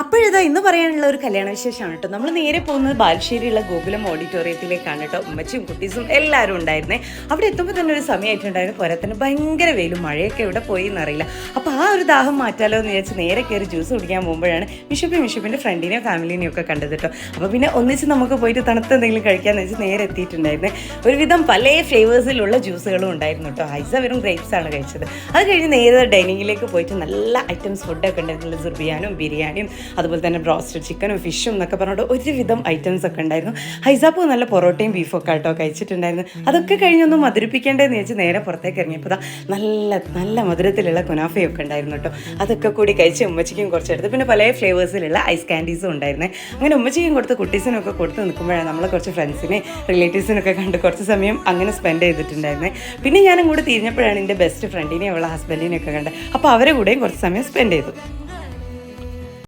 അപ്പോഴിതാ ഇന്ന് പറയാനുള്ള ഒരു കല്യാണ വിശേഷമാണ് കേട്ടോ. നമ്മൾ നേരെ പോകുന്നത് ബാലുശ്ശേരിയുള്ള ഗോകുലം ഓഡിറ്റോറിയത്തിലേക്കാണ് കേട്ടോ. ഉമ്മച്ചും കുട്ടീസും എല്ലാവരും ഉണ്ടായിരുന്നേ. അവിടെ എത്തുമ്പോൾ തന്നെ ഒരു സമയമായിട്ടുണ്ടായിരുന്നു. പോരാ തന്നെ ഭയങ്കര വെയിലും മഴയൊക്കെ എവിടെ പോയി എന്നറിയില്ല. അപ്പോൾ ആ ഒരു ദാഹം മാറ്റാലോ എന്ന് വിചാരിച്ച് നേരെ കയറി ജ്യൂസ് കുടിക്കാൻ പോകുമ്പോഴാണ് ബിഷപ്പി ബിഷപ്പിന്റെ ഫ്രണ്ടിനെയും ഫാമിലിനെയും ഒക്കെ കണ്ടത് കേട്ടോ. അപ്പോൾ പിന്നെ ഒന്നിച്ച് നമുക്ക് പോയിട്ട് തണുത്ത എന്തെങ്കിലും കഴിക്കാമെന്ന് വെച്ച് നേരെ എത്തിയിട്ടുണ്ടായിരുന്നേ. ഒരുവിധം പല ഫ്ലേവേഴ്സിലുള്ള ജ്യൂസുകളും ഉണ്ടായിരുന്നു കേട്ടോ. ഐസ വെറും ഗ്രേപ്സ് ആണ് കഴിച്ചത്. അത് കഴിഞ്ഞ് നേരെ ഡൈനിങ്ങിലേക്ക് പോയിട്ട് നല്ല ഐറ്റംസ് ഫുഡൊക്കെ ഉണ്ടായിരുന്നു. സുർബിയാനും ബിരിയാണിയും അതുപോലെ തന്നെ ബ്രോസ്റ്റഡ് ചിക്കനും ഫിഷും എന്നൊക്കെ പറഞ്ഞിട്ട് ഒരുവിധം ഐറ്റംസ് ഒക്കെ ഉണ്ടായിരുന്നു. ഹൈസാപ്പ് നല്ല പൊറോട്ടയും ബീഫൊക്കെ ആയിട്ടോ കഴിച്ചിട്ടുണ്ടായിരുന്നു. അതൊക്കെ കഴിഞ്ഞൊന്നും മധുരിപ്പിക്കേണ്ടതെന്ന് വെച്ച് നേരെ പുറത്തേക്ക് ഇറങ്ങിയപ്പോൾ നല്ല നല്ല മധുരത്തിലുള്ള കുനാഫയൊക്കെ ഉണ്ടായിരുന്നു കേട്ടോ അതൊക്കെ കൂടി കഴിച്ച് ഉമ്മച്ചിക്കും കുറച്ചെടുത്ത് പിന്നെ പല ഫ്ലേവേഴ്സിലുള്ള ഐസ് ക്യാൻഡീസും ഉണ്ടായിരുന്നു. അങ്ങനെ ഉമ്മച്ചിക്കും കൊടുത്ത് കുട്ടീസിനും ഒക്കെ കൊടുത്ത് നിൽക്കുമ്പോഴാണ് നമ്മൾ കുറച്ച് ഫ്രണ്ട്സിനെ റിലേറ്റീവ്സിനൊക്കെ കണ്ട് കുറച്ച് സമയം അങ്ങനെ സ്പെൻഡ് ചെയ്തിട്ടുണ്ടായിരുന്നേ. പിന്നെ ഞാനും കൂടെ തിരിഞ്ഞപ്പോഴാണ് എന്റെ ബെസ്റ്റ് ഫ്രണ്ടിനെയും അവളെ ഹസ്ബൻഡിനെയൊക്കെ കണ്ടത് അപ്പോൾ അവരെ കൂടെയും കുറച്ച് സമയം സ്പെൻഡ് ചെയ്തു.